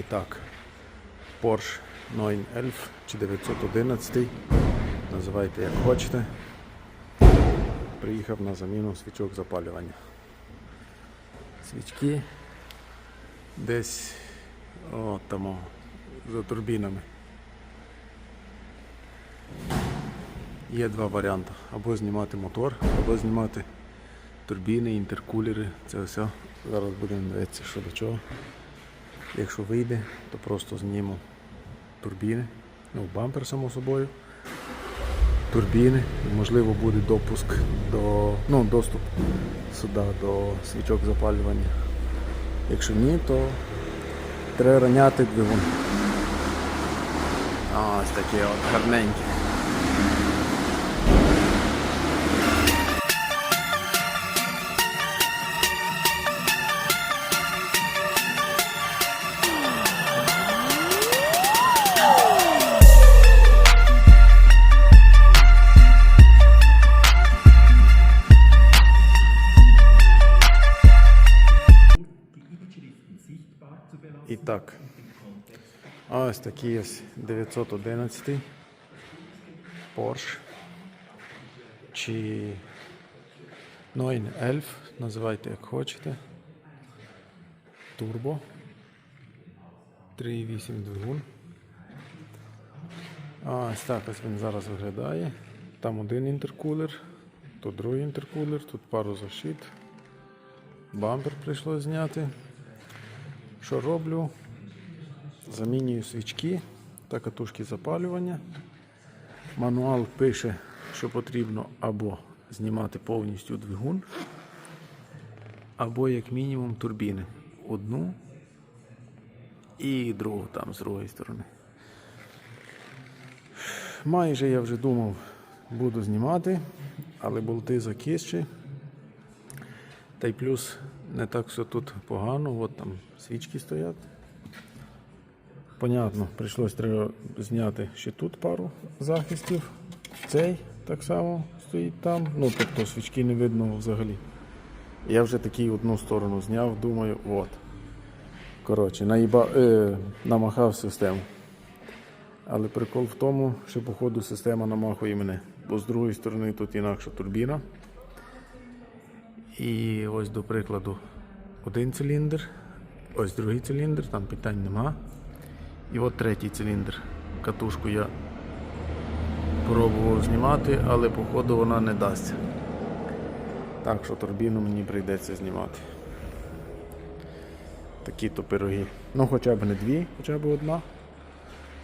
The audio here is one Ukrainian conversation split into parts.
І так, Porsche 911 чи 911, називайте як хочете. Приїхав на заміну свічок запалювання. Свічки десь там, за турбінами. Є два варіанти. Або знімати мотор, або знімати турбіни, інтеркулери. Це все. Зараз будемо дивитися, що до чого. Якщо вийде, то просто зніму турбіни. Ну, бампер, само собою. Турбіни. І, можливо, буде допуск до. Ну, доступ сюди до свічок запалювання. Якщо ні, то треба раняти двигун. Ось такі от гарненькі. І так. Ось такий ось 911 Porsche. Чи 911, називайте як хочете. Турбо. 3,8 двигун. Ось так ось він зараз виглядає. Там один інтеркулер, тут другий інтеркулер, тут пару защит. Бампер прийшлось зняти. Що роблю? Замінюю свічки та катушки запалювання. Мануал пише, що потрібно або знімати повністю двигун, або як мінімум турбіни. Одну і другу там з другої сторони. Майже я вже думав, буду знімати, але болти закисші. Та й плюс не так все тут погано, от там свічки стоять. Понятно, прийшлось треба зняти ще тут пару захистів. Цей так само стоїть там. Ну, тобто свічки не видно взагалі. Я вже такий одну сторону зняв, думаю, от. Коротше, наїба... е, намахав систему. Але прикол в тому, що, походу, система намахує мене. Бо з другої сторони тут інакша турбіна. І ось до прикладу один циліндр, ось другий циліндр, там питань нема. І от третій циліндр. Катушку я пробував знімати, але походу вона не дасть. Так що турбіну мені прийдеться знімати. Такі то пироги. Ну хоча б не дві, хоча б одна,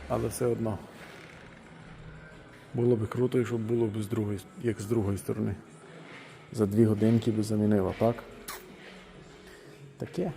але все одно. Було б круто, якщо було б з другої, як з другої сторони. За дві годинки би замінила, так? Таке.